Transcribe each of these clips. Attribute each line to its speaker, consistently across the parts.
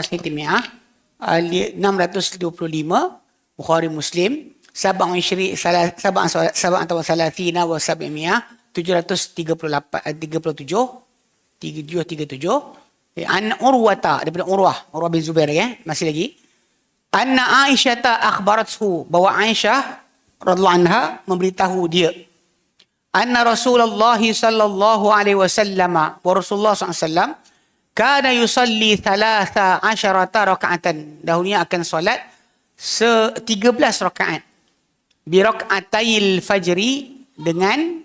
Speaker 1: Sitimi'ah. Uh, li- 625 Bukhari Muslim. Sabang ishri, sabang, sabang atau salatina wa sabimi'ah. 738, eh, 37. 3737. Eh, An Urwata, daripada Urwah. Urwah bin Zubair ya. Masih lagi. Anna Aisyah ta akhbarathu bahawa Aisyah radhiyallahu anha memberitahu dia anna Rasulullah sallallahu alaihi wasallam wa Rasulullah SAW kana yusalli thalatha asharata raka'atan. Dahulunya akan solat se 13 rakaat. Bi raka'atayil fajri dengan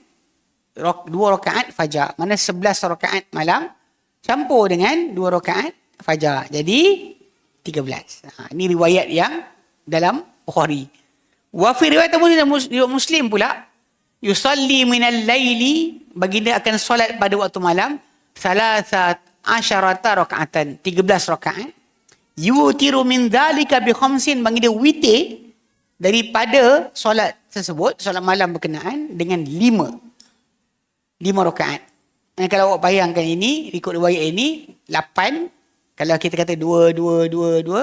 Speaker 1: dua rakaat fajar. Mana 11 rakaat malam campur dengan dua rakaat fajar. Jadi 13. Ha, ini riwayat yang dalam Bukhari. Wa fi riwayat Muslim pula yusalli minal laili baginda akan solat pada waktu malam salasat asyarata rakaatan 13 rakaat yutiru min dhalika bi khamsin baginda witir daripada solat tersebut solat malam berkenaan dengan lima. Lima rakaat. Dan kalau awak bayangkan ini ikut riwayat ini lapan kalau kita kata dua dua dua dua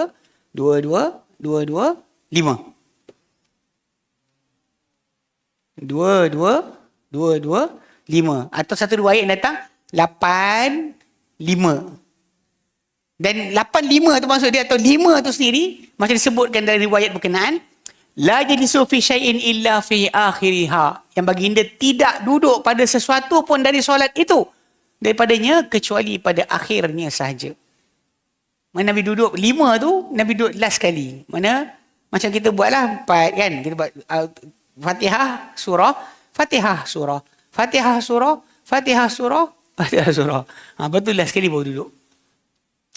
Speaker 1: dua dua dua dua lima Dua, dua, dua, dua, lima. Atau satu riwayat yang datang, lapan, lima. Dan lapan, lima tu maksud dia, atau lima tu sendiri, macam disebutkan dalam riwayat berkenaan, La jadisu fi syai'in illa fi akhiriha. Yang baginda tidak duduk pada sesuatu pun dari solat itu. Daripadanya kecuali pada akhirnya sahaja. Mana Nabi duduk lima tu, Nabi duduk last kali. Mana macam kita buatlah empat kan. Kita buat uh, Fatihah surah, Fatihah surah, Fatihah surah, Fatihah surah, Fatihah surah. Ha, betul lah sekali baru duduk.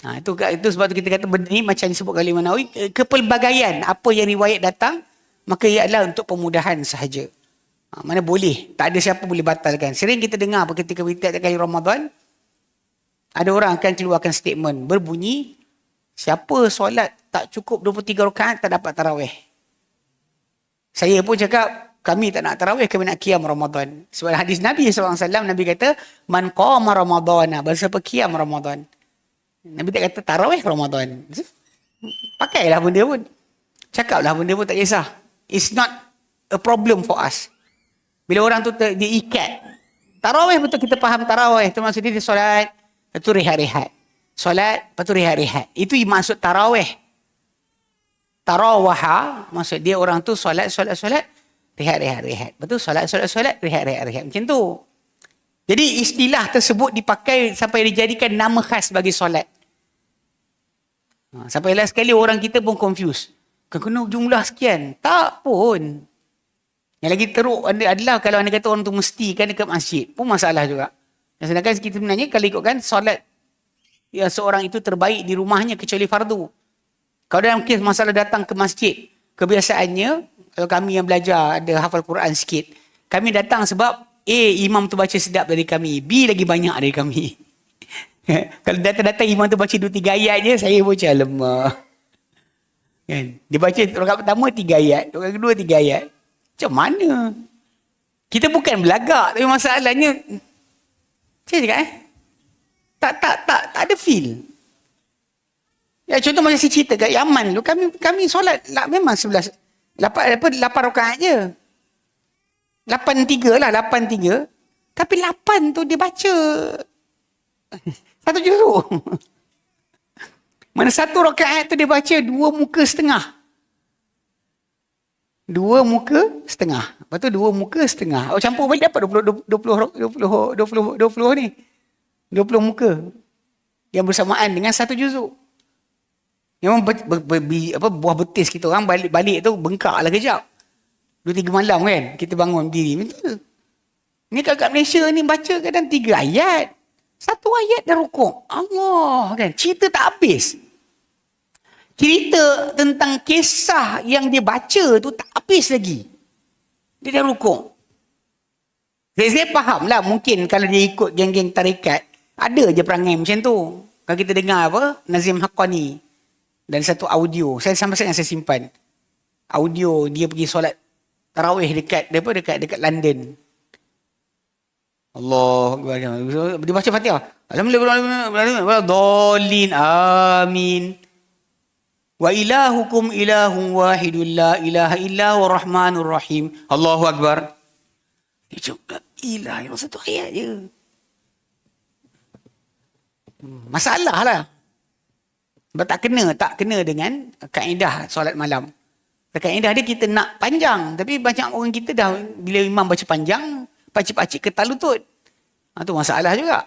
Speaker 1: Ha, itu, itu sebab tu kita kata benda ni macam disebut kali Manawi, kepelbagaian apa yang riwayat datang, maka ia adalah untuk pemudahan sahaja. Ha, mana boleh, tak ada siapa boleh batalkan. Sering kita dengar apa ketika kita kali Ramadan, ada orang akan keluarkan statement berbunyi, siapa solat tak cukup 23 rakaat tak dapat tarawih. Saya pun cakap, kami tak nak tarawih, kami nak kiam Ramadan. Sebab hadis Nabi SAW, Nabi kata, Man qama Ramadana, bersiapa kiam Ramadan. Nabi tak kata tarawih Ramadan. Pakailah benda pun. Cakaplah benda pun tak kisah. It's not a problem for us. Bila orang tu ter, dia ikat. Tarawih betul kita faham tarawih. Itu maksud dia, dia solat, itu rehat-rehat. Solat, lepas tu rehat-rehat. Itu maksud tarawih tarawaha maksud dia orang tu solat solat solat rehat rehat rehat. Betul? Solat solat solat rehat rehat rehat. Macam tu. Jadi istilah tersebut dipakai sampai dijadikan nama khas bagi solat. Ha, sampai last sekali orang kita pun confuse kena jumlah sekian? Tak pun. Yang lagi teruk adalah kalau anda kata orang tu mesti kan dekat masjid pun masalah juga. Dan sedangkan kita sebenarnya kalau ikutkan solat ya seorang itu terbaik di rumahnya kecuali fardu kalau dalam kes masalah datang ke masjid, kebiasaannya, kalau kami yang belajar ada hafal Quran sikit, kami datang sebab A, imam tu baca sedap dari kami. B, lagi banyak dari kami. kalau datang-datang imam tu baca dua tiga ayat je, saya pun macam lemah. Kan? Dia baca rokat pertama tiga ayat, rokat kedua tiga ayat. Macam mana? Kita bukan belagak, tapi masalahnya, saya cakap eh, tak, tak, tak, tak ada feel. Ya contoh macam saya cerita kat Yaman tu kami kami solat lah, memang sebelas lapan apa lapan rakaat je. Lapan tiga lah, lapan tiga. Tapi lapan tu dia baca satu juzuk. Mana satu rakaat tu dia baca dua muka setengah. Dua muka setengah. Lepas tu dua muka setengah. Oh campur balik dapat 20 20 20 20 20 20 ni. 20 muka. Yang bersamaan dengan satu juzuk. Memang ber, ber, ber, ber, apa, buah betis kita orang balik-balik tu bengkak lah kejap. Dua tiga malam kan kita bangun diri. Betul. Ni kat Malaysia ni baca kadang tiga ayat. Satu ayat dah rukuk. Allah kan. Cerita tak habis. Cerita tentang kisah yang dia baca tu tak habis lagi. Dia dah rukuk. Saya, saya faham lah mungkin kalau dia ikut geng-geng tarikat. Ada je perangai macam tu. Kalau kita dengar apa Nazim Haqqani dan satu audio. Saya sampai sekarang saya simpan. Audio dia pergi solat tarawih dekat dekat dekat dekat London. Allah Dia baca Fatihah. Alhamdulillah dolin amin. Wa ilahukum ilahun wahidun la ilaha illa wa rahmanur rahim. Allahu Akbar. Dia cakap, ilah yang satu ayat je. Masalah lah. Sebab tak kena, tak kena dengan kaedah solat malam. Kaedah dia kita nak panjang. Tapi banyak orang kita dah, bila imam baca panjang, pacik-pacik ketal lutut. Ha, tu masalah juga.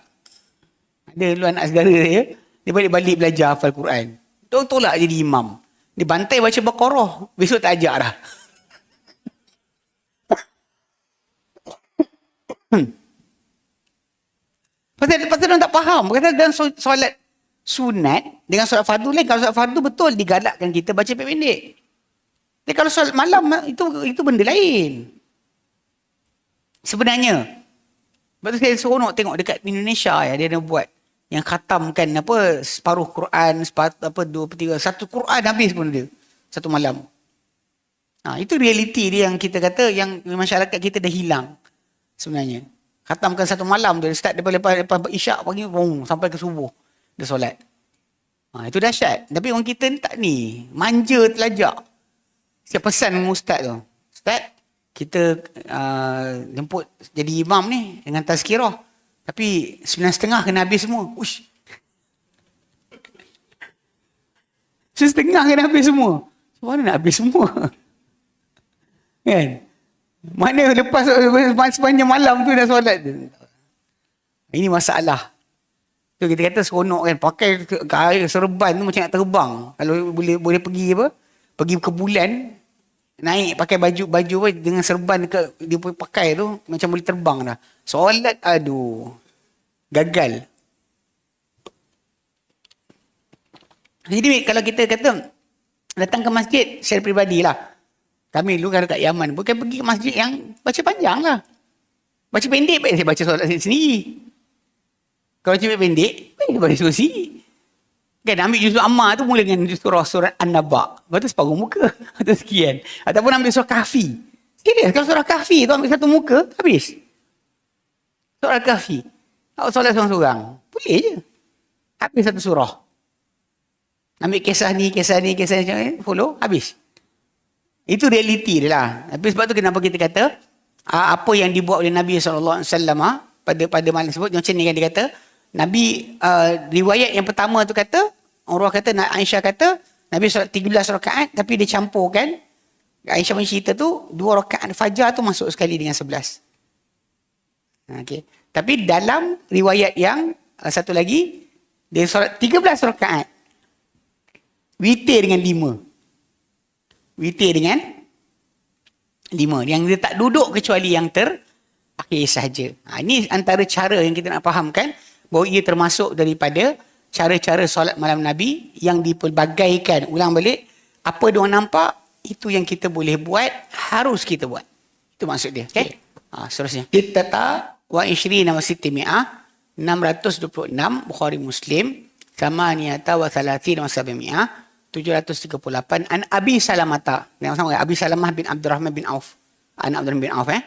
Speaker 1: Ada dulu anak segara dia, dia balik-balik belajar hafal Quran. Dia tolak jadi imam. Dia bantai baca Baqarah. Besok tak ajak dah. Hmm. Pasal, pasal dia tak faham. Pasal dalam solat sunat dengan solat fardu lain. Kalau solat fardu betul digalakkan kita baca pendek. Tapi kalau solat malam itu itu benda lain. Sebenarnya. Tu saya seronok tengok dekat Indonesia ya, dia ada buat yang khatamkan apa separuh Quran, separuh, apa dua per tiga, satu Quran habis pun dia. Satu malam. Ha, itu realiti dia yang kita kata yang masyarakat kita dah hilang sebenarnya. Khatamkan satu malam tu. Start daripada lepas, lepas isyak pagi boom, sampai ke subuh. Dia solat. Ha, itu dahsyat. Tapi orang kita ni tak ni. Manja telajak. Saya pesan dengan ustaz tu. Ustaz, kita uh, jemput jadi imam ni dengan tazkirah. Tapi sembilan setengah kena habis semua. Ush. Sembilan setengah kena habis semua. Mana nak habis semua? kan? Mana lepas sepanjang malam tu dah solat tu. Ini masalah. Tu kita kata seronok kan. Pakai air serban tu macam nak terbang. Kalau boleh boleh pergi apa. Pergi ke bulan. Naik pakai baju baju apa dengan serban ke dia pakai tu macam boleh terbang dah. Solat aduh. Gagal. Jadi kalau kita kata datang ke masjid secara peribadilah. Kami dulu kan dekat Yaman. Bukan pergi ke masjid yang baca panjang lah. Baca pendek baik saya baca solat sendiri. Kalau baca pendek, baca surah sendiri. Kan ambil juzul Ammar tu mula dengan surah surat An-Naba. Lepas tu separuh muka. Atau sekian. Ataupun ambil surah Kahfi. Serius, kalau surah Kahfi tu ambil satu muka, habis. Surah Kahfi. Awak solat seorang-seorang. Boleh je. Habis satu surah. Ambil kisah ni, kisah ni, kisah ni, follow, habis. Itu realiti dia lah. Tapi sebab tu kenapa kita kata apa yang dibuat oleh Nabi SAW pada pada malam tersebut macam ni kan dia kata Nabi uh, riwayat yang pertama tu kata Urwah kata Aisyah kata Nabi solat 13 rakaat tapi dia campurkan Aisyah punya cerita tu dua rakaat fajar tu masuk sekali dengan 11. Okey. Tapi dalam riwayat yang uh, satu lagi dia solat 13 rakaat. Witir dengan lima witir dengan lima. Yang dia tak duduk kecuali yang ter akhir sahaja. Ha, ini antara cara yang kita nak fahamkan bahawa ia termasuk daripada cara-cara solat malam Nabi yang dipelbagaikan. Ulang balik, apa dia nampak, itu yang kita boleh buat, harus kita buat. Itu maksud dia. Okay? Ha, seterusnya. Kita tak wa ishri nama siti mi'ah 626 Bukhari Muslim sama niata wa salatin wa sabi mi'ah 738 an Abi Salamata. Yang sama Abi Salamah bin Abdurrahman bin Auf. Anak Abdurrahman bin Auf eh.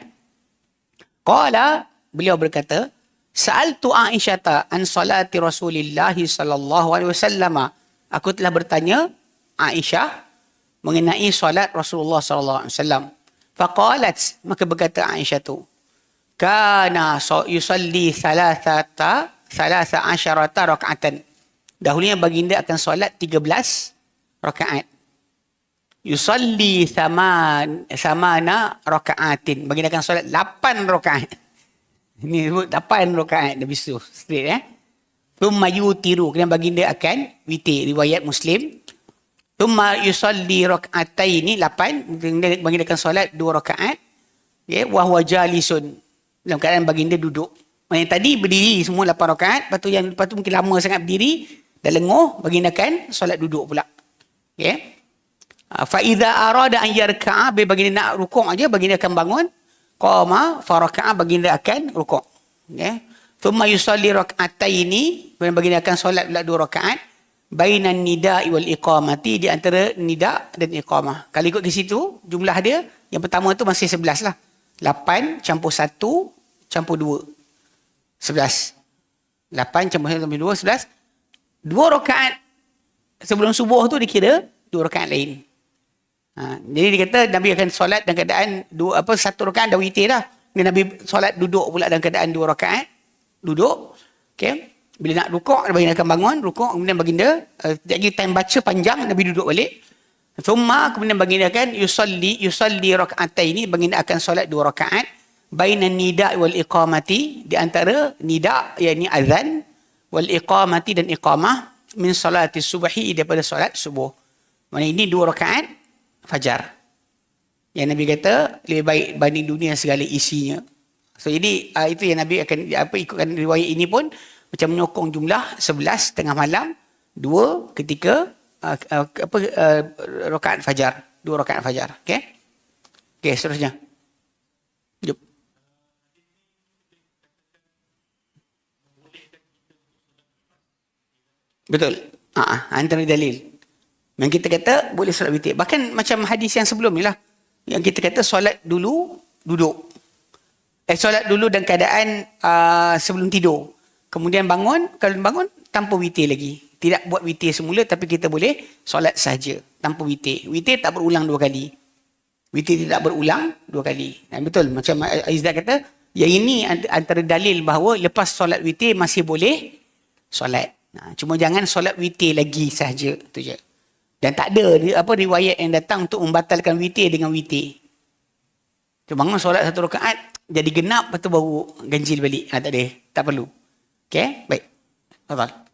Speaker 1: Qala beliau berkata, Sa'altu Aisyah an salati Rasulillah sallallahu alaihi wasallam. Aku telah bertanya Aisyah mengenai solat Rasulullah sallallahu alaihi wasallam. Faqalat maka berkata Aisyah tu, kana yusalli thalathata thalatha asyarata raka'atan. Dahulunya baginda akan solat 13 rakaat. Yusalli saman samana rakaatin. Bagi akan solat 8 rakaat. Ini sebut 8 rakaat dah bisu straight eh. Thumma yutiru kena baginda akan witir riwayat Muslim. Thumma yusalli rak'ataini 8 baginda akan solat 2 rakaat. Ya, wa huwa jalisun. Dalam keadaan baginda duduk. Yang tadi berdiri semua 8 rakaat, lepas tu yang lepas tu mungkin lama sangat berdiri, dah lenguh, baginda akan solat duduk pula. Ya. Ah, fa idza arada an yarka'a baginda nak rukuk aja baginda akan bangun. Qama fa raka'a baginda akan rukuk. Ya. Thumma yusalli rak'ataini baginda akan solat pula dua rakaat bainan nida'i wal iqamati di antara nida dan iqamah. Kalau ikut di situ jumlah dia yang pertama tu masih sebelas lah. Lapan campur satu campur dua. Sebelas. 8 campur 1 tambah 2, 11. Dua rakaat sebelum subuh tu dikira dua rakaat lain. Ha, jadi dia kata Nabi akan solat dalam keadaan dua apa satu rakaat dah witir dah. Nabi solat duduk pula dalam keadaan dua rakaat. Duduk. Okey. Bila nak rukuk, Nabi akan bangun, rukuk, kemudian baginda, uh, lagi time baca panjang, Nabi duduk balik. Thumma, kemudian baginda akan yusalli, yusalli raka'ataini, baginda akan solat dua rakaat. Bainan nida' wal iqamati, di antara nida' yakni azan, wal iqamati dan iqamah, min salati subahi daripada solat subuh. Mana ini dua rakaat fajar. Yang Nabi kata lebih baik banding dunia segala isinya. So jadi uh, itu yang Nabi akan apa ikutkan riwayat ini pun macam menyokong jumlah 11 tengah malam, dua ketika uh, uh, apa uh, rakaat fajar, dua rakaat fajar. Okey. Okey, seterusnya. Jom. Betul. Ah, antara dalil. Yang kita kata boleh solat witir. Bahkan macam hadis yang sebelum ni lah. Yang kita kata solat dulu, duduk. Eh, solat dulu dalam keadaan uh, sebelum tidur. Kemudian bangun, kalau bangun, tanpa witir lagi. Tidak buat witir semula, tapi kita boleh solat saja tanpa witir. Witir tak berulang dua kali. Witir tidak berulang dua kali. Dan betul, macam Aizat kata, yang ini antara dalil bahawa lepas solat witir masih boleh solat. Nah, cuma jangan solat witir lagi saja. Itu je. Dan tak ada apa riwayat yang datang untuk membatalkan witir dengan witir. Cuma bangun solat satu rakaat, jadi genap, lepas tu baru ganjil balik. Ha, tak ada. Tak perlu. Okay? Baik. Fadal.